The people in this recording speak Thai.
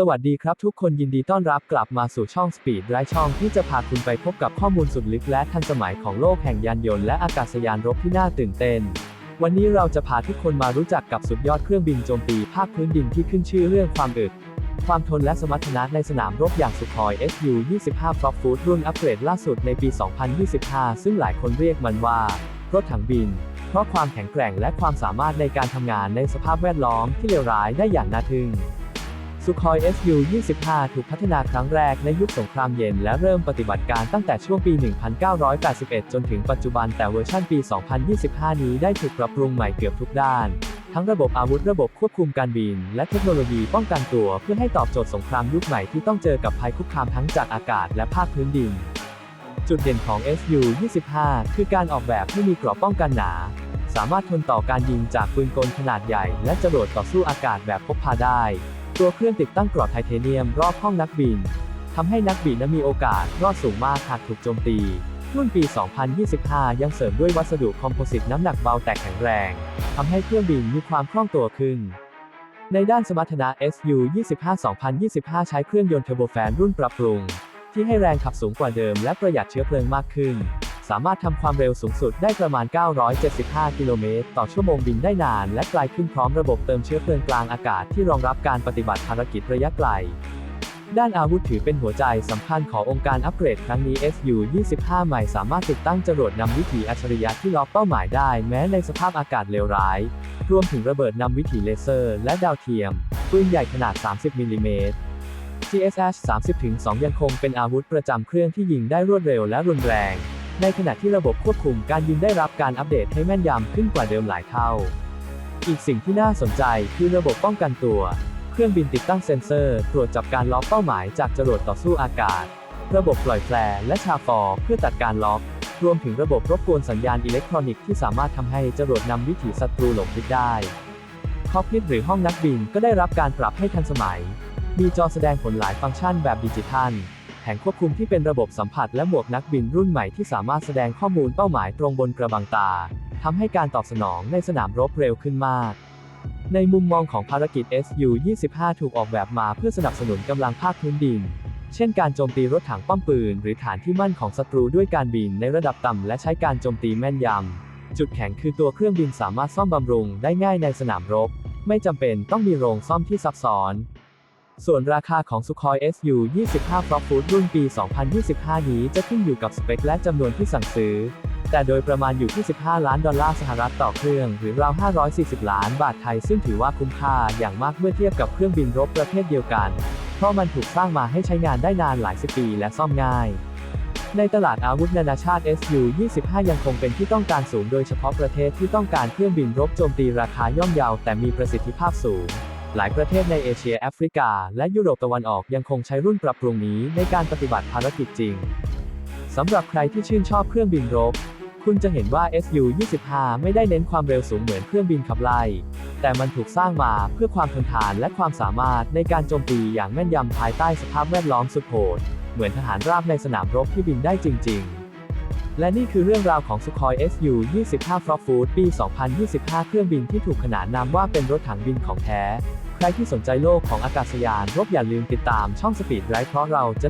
สวัสดีครับทุกคนยินดีต้อนรับกลับมาสู่ช่อง Speed ไร้ช่องที่จะพาคุณไปพบกับข้อมูลสุดลึกและทันสมัยของโลกแห่งยานยนต์และอากาศยานรบที่น่าตื่นเต้น วันนี้เราจะพาทุกคนมารู้จักกับสุดยอดเครื่องบินโจมตีภาคพื้นดินที่ขึ้นชื่อเรื่องความอึด ความทนและสมรรถนะในสนามรบอย่างสุขอย SU-25 Frog Food รุ่นอัปเกรดล่าสุดในปี 2025 ซึ่งหลายคนเรียกมันว่ารถถังบิน เพราะความแข็งแกร่งและความสามารถในการทำงานในสภาพแวดล้อมที่เลวร้ายได้อย่างน่าทึ่ง สุขอย SU-25 ถูกพัฒนาครั้งแรกในยุคสงครามเย็นและเริ่มปฏิบัติการตั้งแต่ช่วงปี 1981 จนถึงปัจจุบันแต่เวอร์ชันปี 2025 นี้ได้ถูกปรับปรุงใหม่เกือบทุกด้าน ทั้งระบบอาวุธระบบควบคุมการบิน และเทคโนโลยีป้องกันตัวเพื่อให้ตอบโจทย์สงครามยุคใหม่ที่ต้องเจอกับภัยคุกคามทั้งจากอากาศและภาคพื้นดิน จุดเด่นของ SU-25 คือการออกแบบให้มีเกราะป้องกันหนาสามารถทนต่อการยิงจากปืนกลขนาดใหญ่ และจรวดต่อสู้อากาศแบบพกพาได้ ตัวเครื่องติดตั้งกราะไทเทเนียมรอบห้องนักบินทำให้นักบินนั้นมีโอกาสรอดสูงมากหากถูกโจมตี รุ่นปี 2025 ยังเสริมด้วยวัสดุคอมโพสิตน้ำหนักเบาแต่แข็งแรงทำให้เครื่องบินมีความคล่องตัวขึ้น ในด้านสมรรถนะ SU-25 2025 ใช้เครื่องยนต์เทอร์โบแฟนรุ่นปรับปรุง ที่ให้แรงขับสูงกว่าเดิมและประหยัดเชื้อเพลิงมากขึ้น สามารถทำความเร็วสูงสุดได้ประมาณ 975 กิโลเมตรต่อชั่วโมงบินได้นาน และไกลขึ้นพร้อมระบบเติมเชื้อเพลิงกลางอากาศที่รองรับการปฏิบัติภารกิจระยะไกล ด้านอาวุธถือเป็นหัวใจสำคัญขององค์การอัปเกรดครั้งนี้ SU-25 ใหม่สามารถติดตั้งจรวดนำวิถีอัจฉริยะที่ล็อกเป้าหมายได้แม้ในสภาพอากาศเลวร้าย รวมถึงระเบิดนำวิถีเลเซอร์ และดาวเทียมปืนใหญ่ขนาด 30มิลลิเมตร GSH 30-2 ยังคงเป็นอาวุธประจำเครื่องที่ยิงได้รวดเร็วและรุนแรง ในขณะที่ระบบควบคุมการยิงได้รับการอัปเดตให้แม่นยำขึ้นกว่าเดิมหลายเท่า อีกสิ่งที่น่าสนใจคือระบบป้องกันตัว เครื่องบินติดตั้งเซ็นเซอร์ ตรวจจับการล็อกเป้าหมายจากจรวดต่อสู้อากาศ ระบบปล่อยแฟลร์และชาฟอร์เพื่อตัดการล็อก รวมถึงระบบรบกวนสัญญาณอิเล็กทรอนิกส์ที่สามารถทำให้จรวดนำวิถีศัตรูหลงทิศได้คอกพิทหรือห้องนักบินก็ได้รับการปรับให้ทันสมัย มีจอแสดงผลหลายฟังก์ชันแบบดิจิทัล งควบคุมที่เป็นระบบสัมผัสและหมวกนักบินรุ่นใหม่ที่สามารถแสดงข้อมูลเป้าหมายตรงบนกระบังตาทำให้การตอบสนองในสนามรบเร็วขึ้นมาก ในมุมมองของภารกิจ SU-25 ถูกออกแบบมาเพื่อสนับสนุนกำลังภาคพื้นดิน เช่นการโจมตีรถถังป้อมปืน หรือฐานที่มั่นของศัตรูด้วยการบินในระดับต่ำและใช้การโจมตีแม่นยำ จุดแข็งคือตัวเครื่องบินสามารถซ่อมบำรุงได้ง่ายในสนามรบ ไม่จำเป็นต้องมีโรงซ่อมที่ซับซ้อน ส่วนราคาของสุคอย SU-25 Frog Food รุ่นปี 2025 นี้จะขึ้นอยู่กับสเปคและจำนวนที่สั่งซื้อ แต่โดยประมาณอยู่ที่ 15 ล้านดอลลาร์สหรัฐต่อเครื่อง หรือราว 540 ล้านบาทไทย ซึ่งถือว่าคุ้มค่าอย่างมากเมื่อเทียบกับเครื่องบินรบประเภทเดียวกัน เพราะมันถูกสร้างมาให้ใช้งานได้นานหลายสิบปีและซ่อมง่ายในตลาดอาวุธนานาชาติ SU-25 ยังคงเป็นที่ต้องการสูงโดยเฉพาะประเทศที่ต้องการเครื่องบินรบโจมตีราคาย่อมเยาแต่มีประสิทธิภาพสูง หลายประเทศในเอเชียแอฟริกา และยุโรปตะวันออกยังคงใช้รุ่นปรับปรุงนี้ในการปฏิบัติภารกิจจริงสำหรับใครที่ชื่นชอบเครื่องบินรบ คุณจะเห็นว่า SU-25 ไม่ได้เน้นความเร็วสูงเหมือนเครื่องบินขับไล่ แต่มันถูกสร้างมาเพื่อความทนทานและความสามารถในการโจมตีอย่างแม่นยำภายใต้สภาพแวดล้อมสุดโหด เหมือนทหารราบในสนามรบที่บินได้จริง ๆ และนี่คือเรื่องราวของ Sukhoi SU-25 Frog Food ปี 2025 เครื่องบินที่ถูกขนานนามว่าเป็นรถถังบินของแท้ ใครที่สนใจโลกของอากาศยานรบอย่าลืมติดตามช่อง Speed Ride เพราะเราจะ